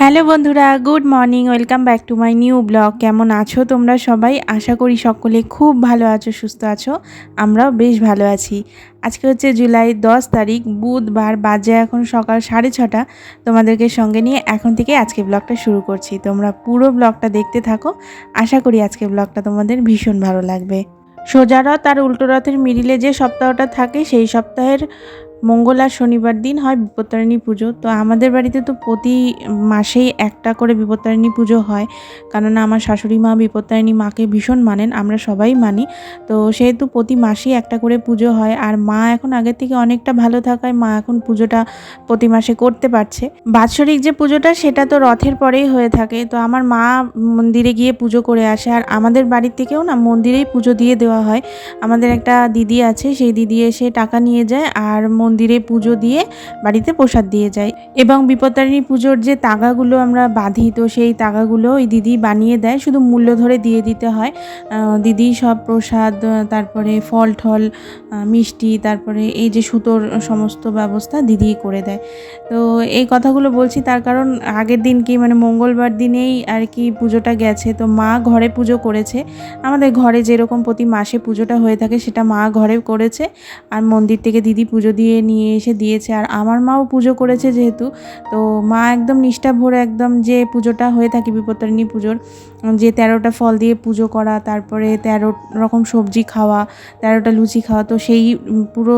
Hello বন্ধুরা, good morning, welcome back to my new blog. কেমন আছো তোমরা সবাই? আশা করি সকলে খুব ভালো আছো, সুস্থ আছো। আমরাও বেশ ভালো আছি। আজকে হচ্ছে জুলাই দশ তারিখ, বুধবার বাজে এখন সকাল সাড়ে ছটা। তোমাদেরকে সঙ্গে নিয়ে এখন থেকে আজকে ব্লগটা শুরু করছি। তোমরা পুরো ব্লগটা দেখতে থাকো। আশা করি আজকে ব্লগটা তোমাদের ভীষণ ভালো লাগবে। সোজা রথ আর উল্টো রথের মিডিলে যে সপ্তাহটা থাকে, সেই সপ্তাহের মঙ্গল আর শনিবার দিন হয় বিপত্তারিণী পুজো। তো আমাদের বাড়িতে তো প্রতি মাসেই একটা করে বিপত্তারিণী পুজো হয়। কেননা আমার শাশুড়ি মা বিপত্তারিণী মাকে ভীষণ মানেন, আমরা সবাই মানি। তো সেহেতু প্রতি মাসেই একটা করে পুজো হয়। আর মা এখন আগের থেকে অনেকটা ভালো থাকায় মা এখন পুজোটা প্রতি মাসে করতে পারছে। বাৎসরিক যে পুজোটা, সেটা তো রথের পরেই হয়ে থাকে। তো আমার মা মন্দিরে গিয়ে পুজো করে আসে। আর আমাদের বাড়ির থেকেও না, মন্দিরেই পুজো দিয়ে দেওয়া হয়। আমাদের একটা দিদি আছে, সেই দিদি এসে টাকা নিয়ে যায়। আর মন্দিরে পুজো দিয়ে বাড়িতে প্রসাদ দিয়ে যায়। এবং বিপত্তারিণী পুজোর যে তাগাগুলো আমরা বাঁধি, তো সেই তাগাগুলো ওই দিদি বানিয়ে দেয়। শুধু মূল্য ধরে দিয়ে দিতে হয়। দিদি সব প্রসাদ, তারপরে ফল ঠল মিষ্টি, তারপরে এই যে সুতোর সমস্ত ব্যবস্থা দিদি করে দেয়। তো এই কথাগুলো বলছি তার কারণ আগের দিন কি মানে মঙ্গলবার দিনেই আর কি পুজোটা গেছে। তো মা ঘরে পুজো করেছে। আমাদের ঘরে যেরকম প্রতি মাসে পুজোটা হয়ে থাকে, সেটা মা ঘরে করেছে। আর মন্দির থেকে দিদি পুজো দিয়ে নিয়ে এসে দিয়েছে। আর আমার মাও পুজো করেছে যেহেতু, তো মা একদম নিষ্ঠা ভরে একদম যে পুজোটা হয়ে থাকে বিপত্তারিণী পুজোর, যে তেরোটা ফল দিয়ে পুজো করা, তারপরে তেরো রকম সবজি খাওয়া, তেরোটা লুচি খাওয়া, তো সেই পুরো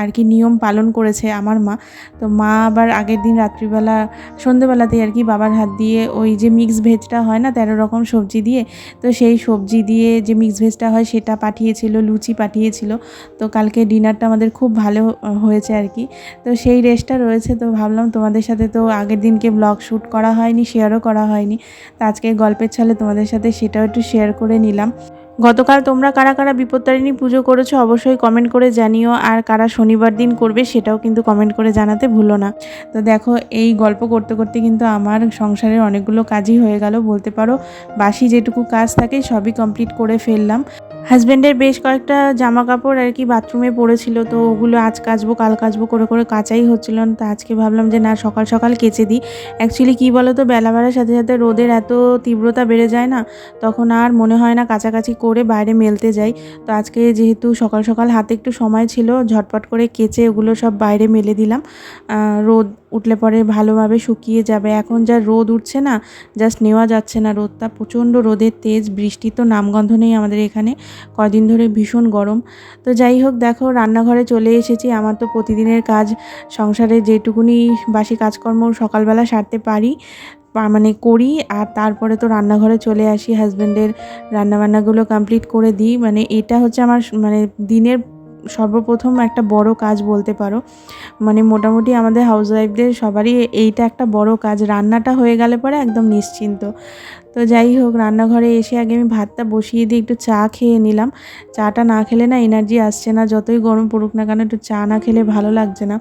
আর কি নিয়ম পালন করেছে আমার মা। তো মা আবার আগের দিন রাত্রিবেলা, সন্ধেবেলাতেই আর কি বাবার হাত দিয়ে ওই যে মিক্স ভেজটা হয় না, তেরো রকম সবজি দিয়ে, তো সেই সবজি দিয়ে যে মিক্স ভেজটা হয় সেটা পাঠিয়েছিল, লুচি পাঠিয়েছিল। তো কালকে ডিনারটা আমাদের খুব ভালো হয়েছে আর কি। তো সেই রেসটা রয়েছে। তো ভাবলাম তোমাদের সাথে তো আগের দিনকে ব্লগ শ্যুট করা হয়নি শেয়ারও করা হয়নি। তো আজকে গল্পের ছলে তোমাদের সাথে সেটাও একটু শেয়ার করে নিলাম। গতকাল তোমরা কারা কারা বিপত্তারিণী পুজো করেছ অবশ্যই কমেন্ট করে জানিও। আর কারা শনিবার দিন করবে সেটাও কিন্তু কমেন্ট করে জানাতে ভুলো না। তো দেখো, এই গল্প করতে করতে কিন্তু আমার সংসারের অনেকগুলো কাজই হয়ে গেল। বলতে পারো, বাসি যেটুকু কাজ থাকে সবই কমপ্লিট করে ফেললাম। হাজব্যান্ডের বেশ কয়েকটা জামা কাপড় আর কি বাথরুমে পড়েছিল, তো ওগুলো আজ কাচবো, কাল কাচবো করে করে কাচাই হচ্ছিল না, তো আজকে ভাবলাম যে না, সকাল সকাল কেচে দিই। অ্যাকচুয়ালি কী বলো তো বেলা বাড়ার সাথে সাথে রোদের এত তীব্রতা বেড়ে যায় না, তখন আর মনে হয় না কাছাকাছি করে বাইরে মেলতে যাই। তো আজকে যেহেতু সকাল সকাল হাতে একটু সময় ছিল, ঝটপট করে কেচে ওগুলো সব বাইরে মেলে দিলাম। রোদ উঠলে পরে ভালোভাবে শুকিয়ে যাবে। এখন যা রোদ উঠছে না জাস্ট নেওয়া যাচ্ছে না রোদটা। প্রচণ্ড রোদের তেজ, বৃষ্টি তো নামগন্ধ নেই আমাদের এখানে। কদিন ধরে ভীষণ গরম। তো যাই হোক, দেখো, রান্নাঘরে চলে এসেছি। আমার তো প্রতিদিনের কাজ, সংসারে যেটুকুনি বাসি কাজকর্ম সকালবেলা সারতে পারি মানে করি, আর তারপরে তো রান্নাঘরে চলে আসি। হাজব্যান্ডের রান্নাবান্নাগুলো কমপ্লিট করে দিই। মানে এটা হচ্ছে আমার মানে দিনের সর্বপ্রথম একটা বড় কাজ বলতে পারো। মানে মোটামুটি আমাদের হাউসওয়াইফদের সবারই এইটা একটা বড় কাজ। রান্নাটা হয়ে গেলে পরে একদম নিশ্চিন্ত। তো যাই হোক, রান্নাঘরে এসে আগে আমি ভাতটা বসিয়ে দিয়ে একটু চা খেয়ে নিলাম। চাটা না খেলে না এনার্জি আসছে না, যতই গরম পড়ুক না কেন একটু চা না খেলে ভালো লাগছে না।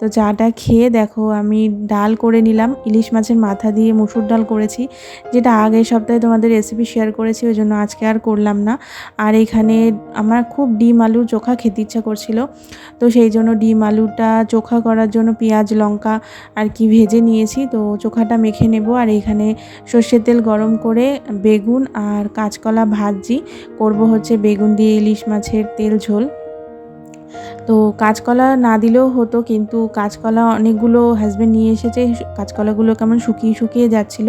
তো চাটা খেয়ে দেখো, আমি ডাল করে নিলাম, ইলিশ মাছের মাথা দিয়ে মুসুর ডাল করেছি, যেটা আগের সপ্তাহে তোমাদের রেসিপি শেয়ার করেছি, ওই জন্য আজকে আর করলাম না। আর এখানে আমার খুব ডিম আলু চোখা খেতে ইচ্ছা করছিল, তো সেই জন্য ডিম আলুটা চোখা করার জন্য পেঁয়াজ, লঙ্কা আর কি ভেজে নিয়েছি, তো চোখাটা মেখে নেব। আর এখানে সর্ষের তেল গরম করে বেগুন আর কাঁচকলা ভাজি। করব হচ্ছে বেগুন দিয়ে ইলিশ মাছের তেল ঝোল। তো কাঁচকলা না দিলেও হতো, কিন্তু কাঁচকলা অনেকগুলো হাজব্যান্ড নিয়ে এসেছে, কাঁচকলাগুলো কেমন শুকিয়ে শুকিয়ে যাচ্ছিল।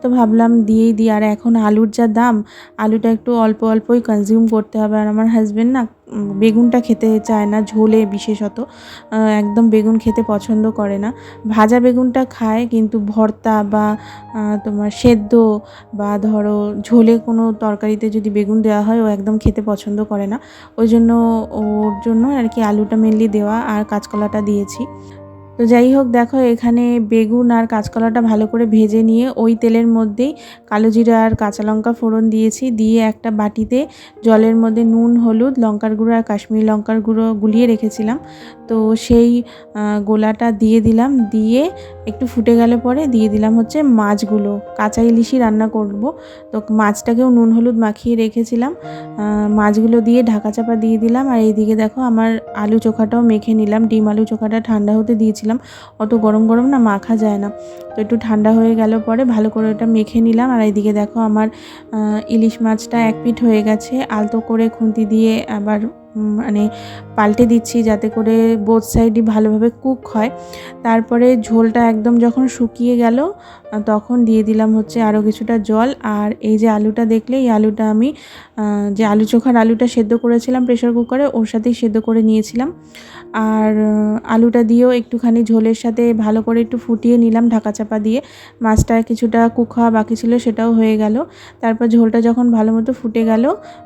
তো ভাবলাম দিয়েই দিই, আর এখন আলুর যা দাম, আলুটা একটু অল্প অল্পই কনজিউম করতে হবে। আর আমার হাজব্যান্ড না বেগুনটা খেতে চায় না, ঝোলে বিশেষত। একদম বেগুন খেতে পছন্দ করে না। ভাজা বেগুনটা খায়, কিন্তু ভর্তা বা তোমার সেদ্ধ বা ধরো ঝোলে কোনো তরকারিতে যদি বেগুন দেওয়া হয়, ও একদম খেতে পছন্দ করে না। ওই জন্য ওর জন্য আর কি আলুটা মেনলি দেওয়া আর কাঁচকলাটা দিয়েছি। তো যাই হোক, দেখো এখানে বেগুন আর কাঁচকলাটা ভালো করে ভেজে নিয়ে ওই তেলের মধ্যেই কালো জিরা আর কাঁচা লঙ্কা ফোড়ন দিয়েছি। দিয়ে একটা বাটিতে জলের মধ্যে নুন, হলুদ, লঙ্কার গুঁড়ো আর কাশ্মীরি লঙ্কার গুঁড়ো গুলিয়ে রেখেছিলাম। তো সেই গোলাটা দিয়ে দিলাম। দিয়ে একটু ফুটে গেলে পরে দিয়ে দিলাম হচ্ছে মাছগুলো। কাঁচা ইলিশই রান্না করব। তো মাছটাকেও নুন, হলুদ মাখিয়ে রেখেছিলাম। মাছগুলো দিয়ে ঢাকা চাপা দিয়ে দিলাম। আর এইদিকে দেখো আমার আলু চোখাটাও মেখে নিলাম। ডিম আলু চোখাটা ঠান্ডা হতে দিয়েছিলাম দিয়েছিলাম। অত গরম গরম না মাখা যায় না। তো একটু ঠান্ডা হয়ে গেল পরে ভালো করে ওটা মেখে নিলাম। আর এইদিকে দেখো আমার ইলিশ মাছটা এক পিঠ হয়ে গেছে। আলতো করে খুন্তি দিয়ে আবার মানে পাল্টে দিচ্ছি যাতে করে বোথ সাইডই ভালোভাবে কুক হয়। তারপরে ঝোলটা একদম যখন শুকিয়ে গেল তখন দিয়ে দিলাম হচ্ছে আরও কিছুটা জল। আর এই যে আলুটা দেখলে, এই আলুটা আমি যে আলু চোখার আলুটা সেদ্ধ করেছিলাম প্রেশার কুকারে ওর সাথেই সেদ্ধ করে নিয়েছিলাম। আর আলুটা দিয়েও একটুখানি ঝোলের সাথে ভালো করে একটু ফুটিয়ে নিলাম ঢাকা চাপা দিয়ে। মাছটা কিছুটা কুক হওয়া বাকি ছিল, সেটাও হয়ে গেল। তারপর ঝোলটা যখন ভালো মতো ফুটে গেল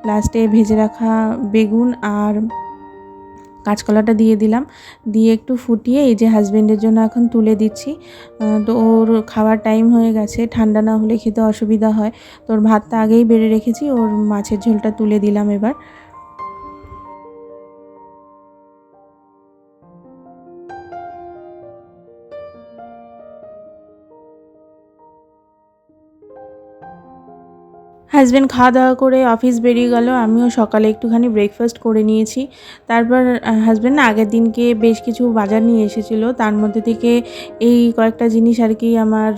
লাস্টে ভেজে রাখা বেগুন আর কাঁচকলাটা দিয়ে দিলাম। দিয়ে একটু ফুটিয়ে এই যে হাজব্যান্ডের জন্য এখন তুলে দিচ্ছি। তো ওর খাওয়ার টাইম হয়ে গেছে। ঠান্ডা না হলে খেতে অসুবিধা হয়। তোর ভাতটা আগেই বেড়ে রেখেছি। ওর মাছের ঝোলটা তুলে দিলাম এবার। হাজব্যান্ড খাওয়া দাওয়া করে অফিস বেরিয়ে গেল, আমিও সকালে একটুখানি ব্রেকফাস্ট করে নিয়েছি। তারপর হাজব্যান্ড আগের দিনকে বেশ কিছু বাজার নিয়ে এসেছিল, তার মধ্যে থেকে এই কয়েকটা জিনিস আর কি আমার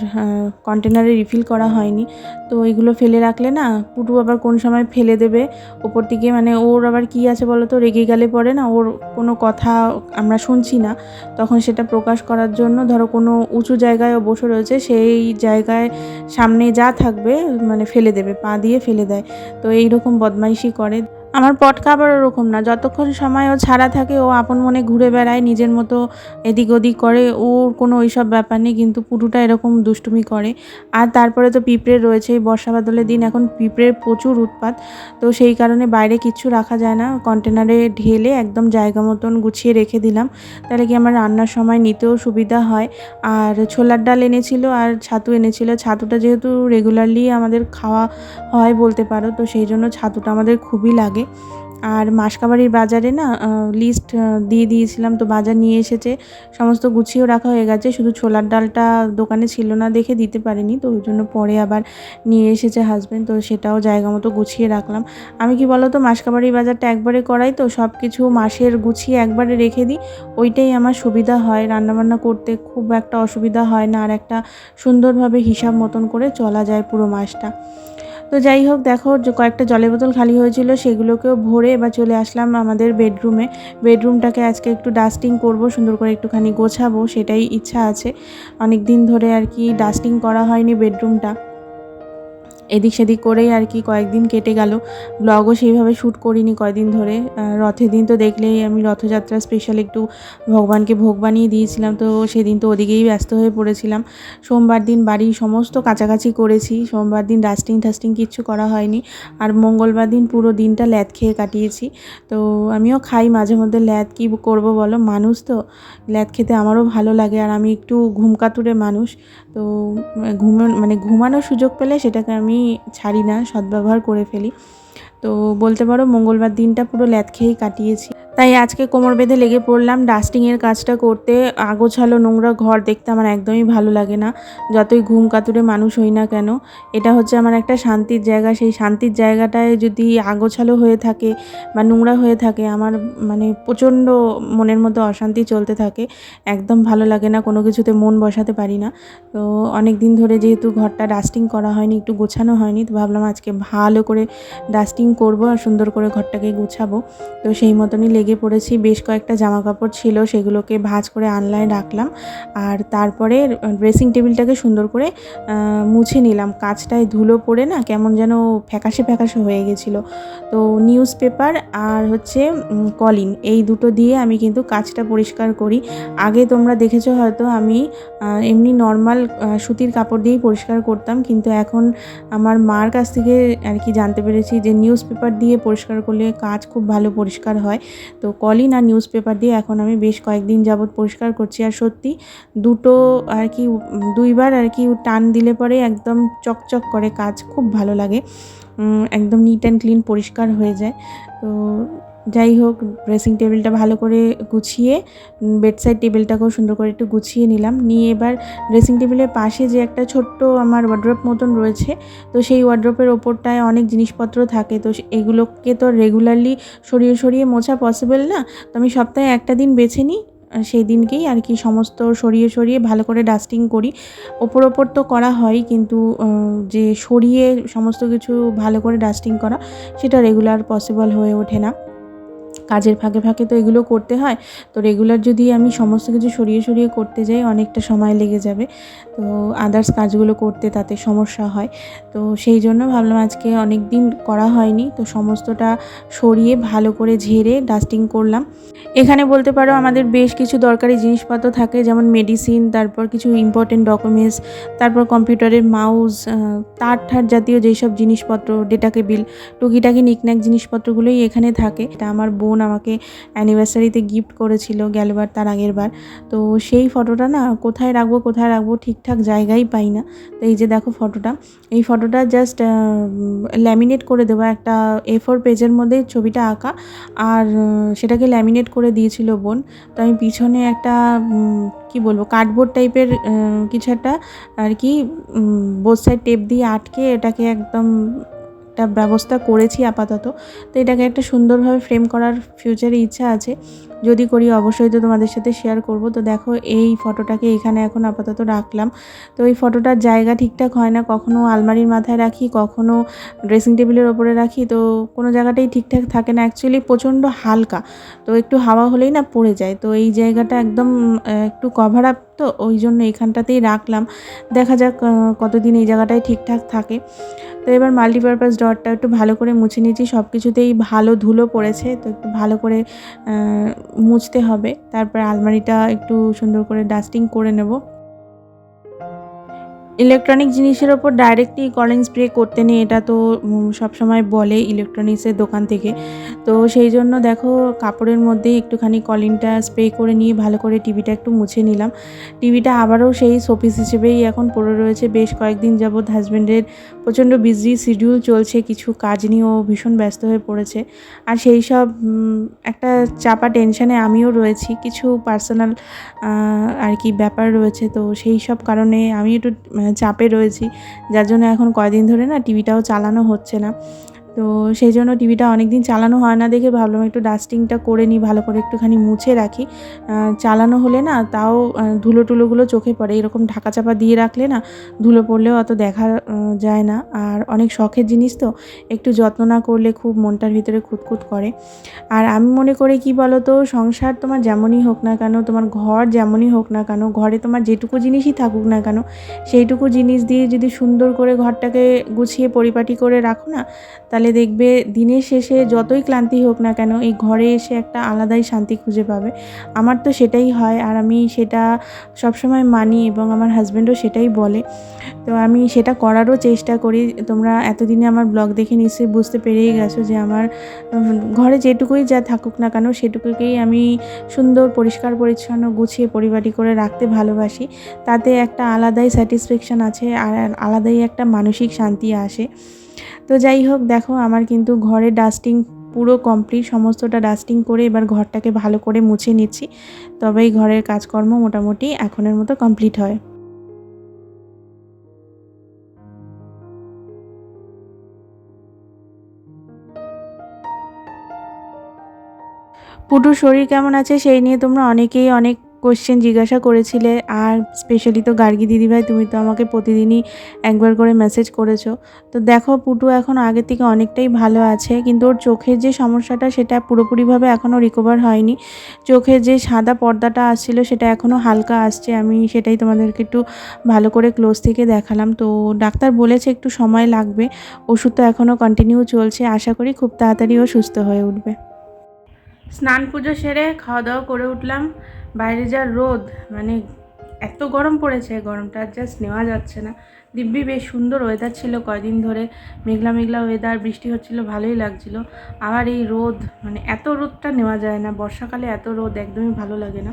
কন্টেনারে রিফিল করা হয়নি। তো এগুলো ফেলে রাখলে না, পুটু আবার কোন সময় ফেলে দেবে? ওপর থেকে মানে ওর আবার কি আছে বলো তো রেগে গেলে পরে না ওর কোনো কথা আমরা শুনছি না। তখন সেটা প্রকাশ করার জন্য ধরো কোনো উঁচু জায়গায় ও বসে রয়েছে, সেই জায়গায় সামনে যা থাকবে মানে ফেলে দেবে, পা দিয়ে ফেলে দেয়। তো এই রকম বদমাইশি করে। আমার পটকা আবার ওরকম না। যতক্ষণ সময় ও ছাড়া থাকে, ও আপন মনে ঘুরে বেড়ায়, নিজের মতো এদিক ওদিক করে, ওর কোনো ওইসব ব্যাপার নেই, কিন্তু পুটুটা এরকম দুষ্টুমি করে। আর তারপরে তো পিঁপড়ে রয়েছে, এই বর্ষা বাদলের দিন এখন পিঁপড়ের প্রচুর উৎপাত, তো সেই কারণে বাইরে কিচ্ছু রাখা যায় না। কন্টেনারে ঢেলে একদম জায়গা মতন গুছিয়ে রেখে দিলাম, তাহলে কি আমার রান্নার সময় নিতেও সুবিধা হয়। আর ছোলার ডাল এনেছিল আর ছাতু এনেছিল। ছাতুটা যেহেতু রেগুলারলি আমাদের খাওয়া হয় বলতে পারো, তো সেই জন্য ছাতুটা আমাদের খুবই লাগে। আর মাসকাবাড়ির বাজারে না লিস্ট দিয়ে দিয়েছিলাম, তো বাজার নিয়ে এসেছে। সমস্ত গুছিয়েও রাখা হয়ে গেছে, শুধু ছোলার ডালটা দোকানে ছিল না দেখে দিতে পারিনি, তো ওই জন্য পরে আবার নিয়ে এসেছে হাজব্যান্ড তো সেটাও জায়গা মতো গুছিয়ে রাখলাম। আমি কি বলো তো মাসকাবাড়ির বাজারটা একবারে করাই তো সব কিছু মাসের গুছিয়ে একবারে রেখে দিই, ওইটাই আমার সুবিধা হয়। রান্নাবান্না করতে খুব একটা অসুবিধা হয় না, আর একটা সুন্দরভাবে হিসাব মতন করে চলা যায় পুরো মাসটা। তো যাই হোক, দেখো যে কয়েকটা জলের বোতল খালি হয়েছিল, সেগুলোকেও ভরে বা চলে আসলাম আমাদের বেডরুমে। বেডরুমটাকে আজকে একটু ডাস্টিং করব, সুন্দর করে একটুখানি গোছাবো, সেটাই ইচ্ছা আছে। অনেক দিন ধরে আর কি ডাস্টিং করা হয়নি বেডরুমটা। এদিক সেদিক করেই আর কি কয়েকদিন কেটে গেল। ব্লগও সেইভাবে শ্যুট করিনি কয়েকদিন ধরে। রথের দিন তো দেখলেই আমি রথযাত্রা স্পেশাল একটু ভগবানকে ভোগ বানিয়ে দিয়েছিলাম, তো সেদিন তো ওদিকেই ব্যস্ত হয়ে পড়েছিলাম। সোমবার দিন বাড়ি সমস্ত কাছাকাছি করেছি, সোমবার দিন ডাস্টিং টাস্টিং কিচ্ছু করা হয়নি। আর মঙ্গলবার দিন পুরো দিনটা ল্যাদ খেয়ে কাটিয়েছি। তো আমিও খাই, মাঝে মধ্যে ল্যাদ কী করব বলো? মানুষ তো। ল্যাদ খেতে আমারও ভালো লাগে আর আমি একটু ঘুমকাতুরে মানুষ। তো ঘুমো মানে ঘুমানোর সুযোগ পেলে সেটাকে আমি ছাড়ি না সদ্ব্যবহার করে ফেলি। তো বলতে পারো মঙ্গলবার দিনটা পুরো ল্যাদ খেয়েই কাটিয়েছি। তাই আজকে কোমর বেঁধে লেগে পড়লাম ডাস্টিংয়ের কাজটা করতে। আগোছালো নোংরা ঘর দেখতে আমার একদমই ভালো লাগে না। যতই ঘুম কাতুরে মানুষ হই না কেন, এটা হচ্ছে আমার একটা শান্তির জায়গা। সেই শান্তির জায়গাটায় যদি আগোছালো হয়ে থাকে বা নোংরা হয়ে থাকে, আমার মানে প্রচণ্ড মনের মধ্যে অশান্তি চলতে থাকে। একদম ভালো লাগে না, কোনো কিছুতে মন বসাতে পারি না। তো অনেক দিন ধরে যেহেতু ঘরটা ডাস্টিং করা হয়নি, একটু গোছানো হয়নি, তো ভাবলাম আজকে ভালো করে ডাস্টিং করব আর সুন্দর করে ঘরটাকে গুছাবো। তো সেই মতনই লেগে পড়েছি। বেশ কয়েকটা জামা কাপড় ছিল, সেগুলোকে ভাঁজ করে আনলাইন রাখলাম। আর তারপরে ড্রেসিং টেবিলটাকে সুন্দর করে মুছে নিলাম। কাজটায় ধুলো পড়ে না কেমন যেন ফ্যাকাশে ফ্যাকাশে হয়ে গেছিল। তো নিউজ পেপার আর হচ্ছে কলিন এই দুটো দিয়ে আমি কিন্তু কাজটা পরিষ্কার করি। আগে তোমরা দেখেছ হয়তো আমি এমনি নর্মাল সুতির কাপড় দিয়েই পরিষ্কার করতাম। কিন্তু এখন আমার মার কাছ থেকে আর কি জানতে পেরেছি যে নিউজ পেপার দিয়ে পরিষ্কার করলে কাজ খুব ভালো পরিষ্কার হয়। তো কলিন আর নিউজ পেপার দিয়ে এখন আমি বেশ কয়েকদিন যাবৎ পরিষ্কার করছি। আর সত্যি দুটো আর কি, দুইবার আর কি টান দিলে পরে একদম চকচক করে কাজ খুব ভালো লাগে। একদম নিট অ্যান্ড ক্লিন পরিষ্কার হয়ে যায়। তো যাই হোক ড্রেসিং টেবিলটা ভালো করে গুছিয়ে বেডসাইড টেবিলটাকেও সুন্দর করে একটু গুছিয়ে নিলাম। নিয়ে এবার ড্রেসিং টেবিলের পাশে যে একটা ছোট্ট আমার ওয়ার্ড্রপ মতন রয়েছে, তো সেই ওয়ার্ড্রপের ওপরটায় অনেক জিনিসপত্র থাকে। তো এগুলোকে তো রেগুলারলি সরিয়ে সরিয়ে মোছা পসিবল না? তো আমি সপ্তাহে একটা দিন বেছে নিই সেই দিনকেই আর কি সমস্ত সরিয়ে সরিয়ে ভালো করে ডাস্টিং করি। ওপর ওপর তো করা হয়, কিন্তু যে সরিয়ে সমস্ত কিছু ভালো করে ডাস্টিং করা, সেটা রেগুলার পসিবল হয়ে ওঠে না। কাজের ফাঁকে ফাঁকে তো এগুলো করতে হয়। তো রেগুলার যদি আমি সমস্ত কিছু সরিয়ে সরিয়ে করতে যাই, অনেকটা সময় লেগে যাবে। তো আদার্স কাজগুলো করতে তাতে সমস্যা হয়। তো সেই জন্য ভাবলাম আজকে অনেক দিন করা হয়নি। তো সমস্তটা সরিয়ে ভালো করে ঝেড়ে ডাস্টিং করলাম। এখানে বলতে পারো আমাদের বেশ কিছু দরকারি জিনিসপত্র থাকে, যেমন মেডিসিন তারপর কিছু ইম্পর্টেন্ট ডকুমেন্টস তারপর কম্পিউটারের মাউস তার ঠার জাতীয় যেসব জিনিসপত্র ডেটা কেবিল টুকিটাকি নিকন্যাক জিনিসপত্রগুলোই এখানে থাকে। এটা আমার বোন আমাকে অ্যানিভার্সারিতে গিফট করেছিল গেলবার, তার আগের বার। তো সেই ফটোটা না কোথায় রাখব কোথায় রাখব ঠিকঠাক জায়গাই পাই না। তো এই যে দেখো ফটোটা এই ফটোটা জাস্ট ল্যামিনেট করে দেবো একটা এ ফোর পেজের মধ্যে ছবিটা আঁকা। আর সেটাকে ল্যামিনেট করে দিয়েছিল বোন। তো আমি পিছনে একটা কি বলব, কার্ডবোর্ড টাইপের কিছু একটা আর কি বোথ সাইড টেপ দিয়ে আটকে এটাকে একদম একটা ব্যবস্থা করেছি আপাতত। তো এটাকে একটা সুন্দরভাবে ফ্রেম করার ফিউচারে ইচ্ছা আছে। যদি করি অবশ্যই তো তোমাদের সাথে শেয়ার করব। তো দেখো, এই ফটোটাকে এখানে এখন আপাতত রাখলাম। তো এই ফটোটার জায়গা ঠিকঠাক হয় না। কখনো আলমারির মাথায় রাখি, কখনো ড্রেসিং টেবিলের ওপরে রাখি। তো কোনো জায়গাটাই ঠিকঠাক থাকে না। অ্যাকচুয়ালি প্রচণ্ড হালকা। তো একটু হাওয়া হলেই না পড়ে যায়। তো এই জায়গাটা একদম একটু কভার আপ তো ওই জন্য এখানটাতেই রাখলাম। দেখা যাক কতদিন এই জায়গাটায় ঠিকঠাক থাকে। তো এবার মাল্টিপারপাস ডটটা একটু ভালো করে মুছে নিয়েছি। সব কিছুতেই ভালো ধুলো পড়েছে, তো একটু ভালো করে মুছতে হবে। তারপর আলমারিটা একটু সুন্দর করে ডাস্টিং করে নেব। ইলেকট্রনিক জিনিসের ওপর ডাইরেক্টলি কলিং স্প্রে করতে নেই, এটা তো সবসময় বলে ইলেকট্রনিক্সের দোকান থেকে। তো সেই জন্য দেখো, কাপড়ের মধ্যেই একটুখানি কলিনটা স্প্রে করে নিয়ে ভালো করে টিভিটা একটু মুছে নিলাম। টিভিটা আবারও সেই শোপিস হিসেবেই এখন পড়ে রয়েছে। বেশ কয়েকদিন যাবৎ হাজব্যান্ডের প্রচণ্ড বিজি শিডিউল চলছে, কিছু কাজ নিয়েও ভীষণ ব্যস্ত হয়ে পড়েছে। আর সেই সব একটা চাপা টেনশানে আমিও রয়েছি, কিছু পার্সোনাল আর কি ব্যাপার রয়েছে। তো সেই সব কারণে আমি একটু চাপে রয়েছি। যার জন্য এখন কয়দিন ধরে না টিভিটাও চালানো হচ্ছে না। তো সেই জন্য টিভিটা অনেক দিন চালানো হয় না দেখে ভাবলাম একটু ডাস্টিংটা করে নিই, ভালো করে একটুখানি মুছে রাখি। চালানো হলে না তাও ধুলো টুলোগুলো চোখে পড়ে। এরকম ঢাকা চাপা দিয়ে রাখলে না ধুলো পড়লেও অত দেখা যায় না। আর অনেক শখের জিনিস তো, একটু যত্ন না করলে খুব মনটার ভিতরে খুঁতখুত করে। আর আমি মনে করি কি বলো তো সংসার তোমার যেমনই হোক না কেন, তোমার ঘর যেমনই হোক না কেন, ঘরে তোমার যেটুকু জিনিসই থাকুক না কেন, সেইটুকু জিনিস দিয়ে যদি সুন্দর করে ঘরটাকে গুছিয়ে পরিপাটি করে রাখো না, তাহলে দেখবে দিনের শেষে যতই ক্লান্তি হোক না কেন এই ঘরে এসে একটা আলাদাই শান্তি খুঁজে পাবে। আমার তো সেটাই হয় আর আমি সেটা সবসময় মানি এবং আমার হাজব্যান্ডও সেটাই বলে। তো আমি সেটা করারও চেষ্টা করি। তোমরা এতদিনে আমার ব্লগ দেখে নিশ্চয়ই বুঝতে পেরেই গেছো যে আমার ঘরে যেটুকুই যা থাকুক না কেন সেটুকুকেই আমি সুন্দর, পরিষ্কার, পরিচ্ছন্ন, গুছিয়ে, পরিপাটি করে রাখতে ভালোবাসি। তাতে একটা আলাদাই স্যাটিসফ্যাকশান আছে আর আলাদাই একটা মানসিক শান্তি আসে। তো যাই হোক, দেখো আমার কিন্তু ঘরে ডাস্টিং পুরো কমপ্লিট সমস্তটা ডাস্টিং করে এবার ঘরটাকে ভালো করে মুছে নিচ্ছি। তবেই ঘরের কাজকর্ম মোটামুটি এখনের মতো কমপ্লিট হয়। পুটুর শরীর কেমন আছে সেই নিয়ে তোমরা অনেকেই অনেক কোশ্চেন জিজ্ঞাসা করেছিলে, আর স্পেশালি তো গার্গী দিদিভাই তুমি তো আমাকে প্রতিদিনই একবার করে মেসেজ করেছ। তো দেখো, পুটু এখন আগের থেকে অনেকটাই ভালো আছে, কিন্তু ওর চোখের যে সমস্যাটা, সেটা পুরোপুরিভাবে এখনও রিকভার হয়নি। চোখের যে সাদা পর্দাটা আসছিল, সেটা এখনও হালকা আসছে। আমি সেটাই তোমাদেরকে একটু ভালো করে ক্লোজ থেকে দেখালাম। তো ডাক্তার বলেছে একটু সময় লাগবে, ওষুধ তো এখনও কন্টিনিউ চলছে। আশা করি খুব তাড়াতাড়ি ও সুস্থ হয়ে উঠবে। স্নান পুজো সেরে খাওয়া দাওয়া করে উঠলাম। বাইরে যা রোদ মানে এত গরম পড়েছে, গরমটা জাস্ট নেওয়া যাচ্ছে না। দিব্যি বেশ সুন্দর ওয়েদার ছিল কয়দিন ধরে, মেঘলা মেঘলা ওয়েদার বৃষ্টি হচ্ছিল, ভালোই লাগছিল। আবার এই রোদ মানে এত রোদটা নেওয়া যায় না, বর্ষাকালে এত রোদ একদমই ভালো লাগে না।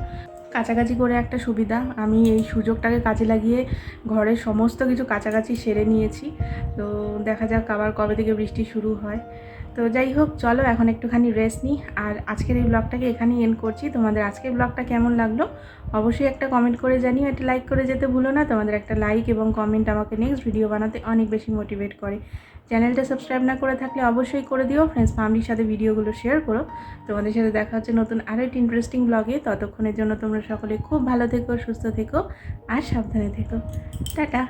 কাছাকাছি করে একটা সুবিধা, আমি এই সুযোগটাকে কাজে লাগিয়ে ঘরের সমস্ত কিছু কাছাকাছি সেরে নিয়েছি। তো দেখা যাক আবার কবে থেকে বৃষ্টি শুরু হয়। তো যাই হোক, চলো এখন একটুখানি রেস্ট নিই। আর আজকের এই ব্লগটাকে এখানেই এন্ড করছি। তোমাদের আজকের ব্লগটা কেমন লাগল? অবশ্যই একটা কমেন্ট করে জানিও। একটা লাইক করে যেতে ভুলো না। তোমাদের একটা লাইক এবং কমেন্ট আমাকে নেক্সট ভিডিও বানাতে অনেক বেশি মোটিভেট করে। চ্যানেলটা সাবস্ক্রাইব না করে থাকলে অবশ্যই করে দিও। ফ্রেন্ডস ফ্যামিলির সাথে ভিডিওগুলো শেয়ার করো। তোমাদের সাথে দেখা হচ্ছে নতুন আরও একটি ইন্টারেস্টিং ব্লগে ততক্ষণের জন্য তোমরা সকলে খুব ভালো থেকো, সুস্থ থেকো আর সাবধানে থেকো। টাটা!